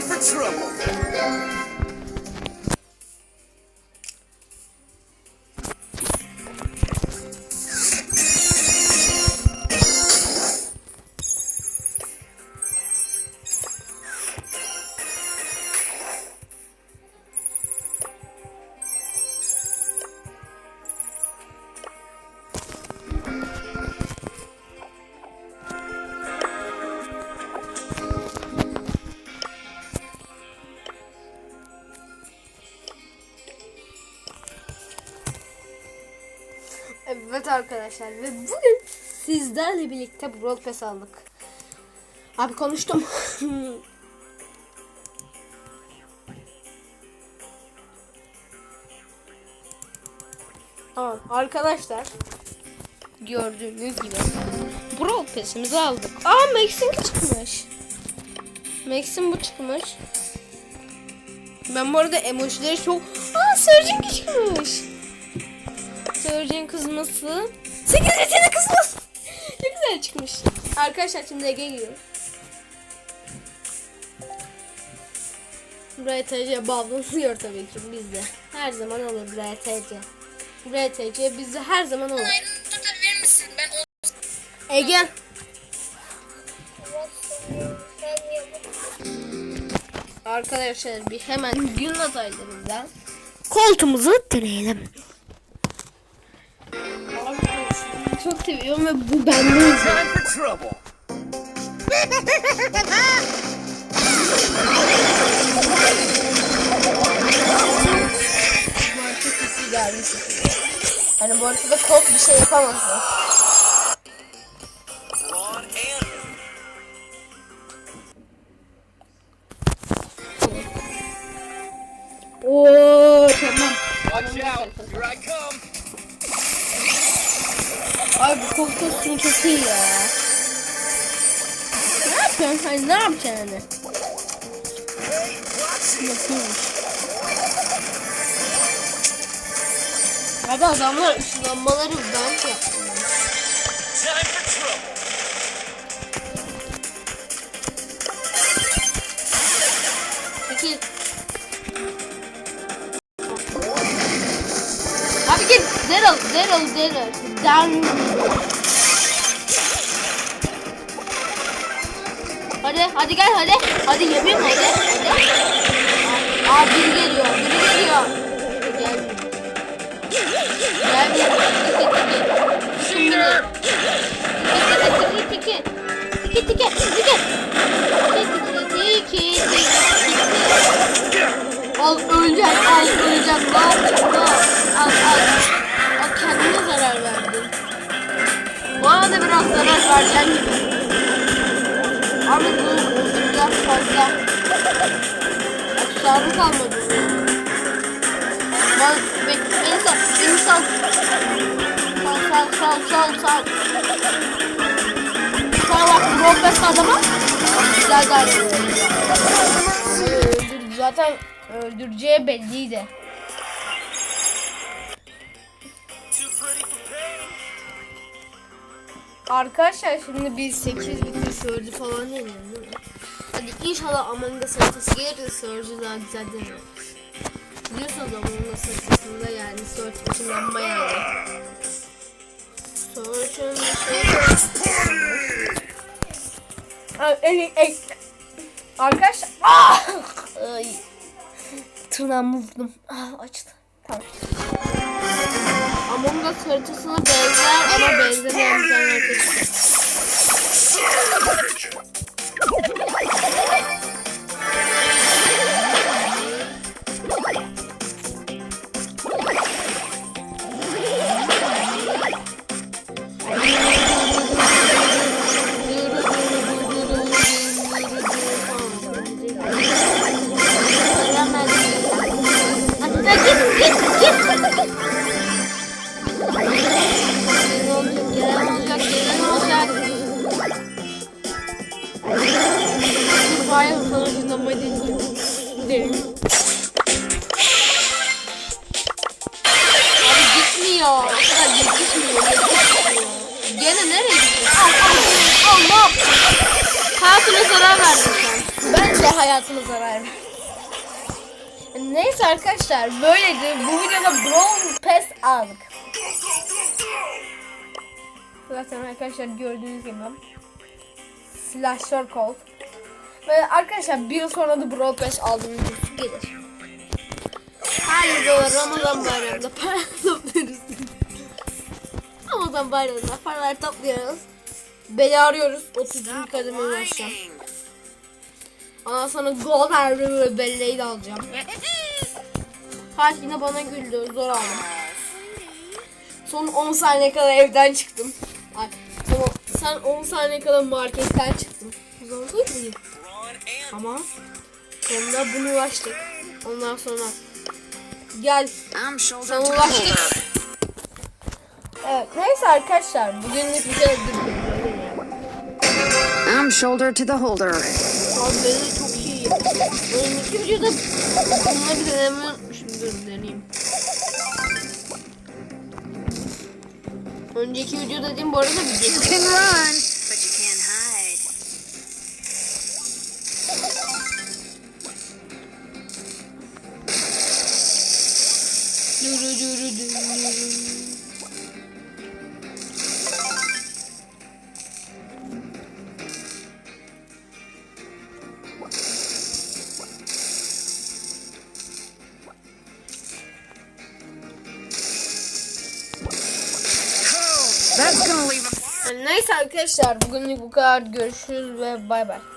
for trouble. Evet arkadaşlar ve bugün sizlerle birlikte Brawl Pass aldık. Abi konuştum. Tamam arkadaşlar gördüğünüz gibi Brawl Pass'imizi aldık. Aa Max'in çıkmış. Max'in bu çıkmış. Ben bu arada emojileri çok... Aa Surge'in çıkmış. Surge'in kızması. 8 yaşında kızması. ne güzel çıkmış. Arkadaşlar şimdi Ege giriyor. RTC bağlanıyor tabii ki bizde. Her zaman olur RTC. RTC bizde her zaman olur. Misin? Ben Ege. Arkadaşlar bir hemen gün adaylarından koltuğumuzu deneyelim. Çok seviyorum ve bu bende. Hani bu arada kolt bir şey yapamazsın. Kostümü çok iyi ya. Ne yapıyorsun? Hani ne yapacaksın hani? Yapıyormuş. Abi adamlar ışınlanmaları ben yaptım. Daryl, Daryl. Daryl. Hadi, hadi gel hadi. Hadi yapayım hadi. Hadi. Aa biri geliyor, biri geliyor. Gelmiyor. Gelmiyor. Tiki tiki. Tiki tiki. Tiki tiki. Tiki tiki. Tiki tiki. Tiki tiki. Öleceksin, al öleceksin. Al, al, al, al. Sabrı kalmadı. Ben, ben, beni sal, beni sal. Sal, sal, sal, sal, sal. Sana bak, Robert adama. Güzel davranıyor. Öldürdü. Zaten öldüreceği belliydi. Arkadaşlar şimdi biz 8 bitir Surge'ü falan yeniyoruz değil mi? İnşallah Among Us haritası gelir de Surge'ü daha güzel deneriz. Biliyorsunuz Among Us haritasında yani Surge ışınlanma yani. Surge'ün Surge... Arkadaşlar... Ah! Ay. Tırnağımı vurdum. Ah, açtı. Tamam. Among Us haritasına benzer ama benzemeyen bir tane harita Gene nereye gidiyor? Al al al ne yaptın? Hayatına zarar verdin sen. Ben Kimse hayatına zarar vermez. Neyse arkadaşlar böyleydi. Bu videoda Brown Pass aldık. Zaten arkadaşlar gördüğünüz gibi Slasher Colt. Ve arkadaşlar bir yıl sonra da Brawl Pass aldığım gelir. Her videoda Ramazan bayramında para topluyoruz. Ramazan bayramında paralar topluyoruz. Beni arıyoruz. 30. kademe ulaşacağım. Ondan sonra Golden River belleği de alacağım. Fatih yine bana güldü. Zor aldım. Son 10 saniye kadar evden çıktım. Ay, son, sen 10 saniye kadar marketten çıktım. Zor değil Ama sonra bunu ulaştık. Ondan sonra gel to ulaştık. Evet neyse arkadaşlar bugünlük bir kere I'm shoulder to the holder. Abi çok iyi. Önceki videoda bunları denemeyi unutmuşum. Dur deneyeyim. Önceki video dediğim bu arada bir You can run, but you can't hide. Him. Neyse arkadaşlar bugünlük bu kadar. Görüşürüz ve bay bay.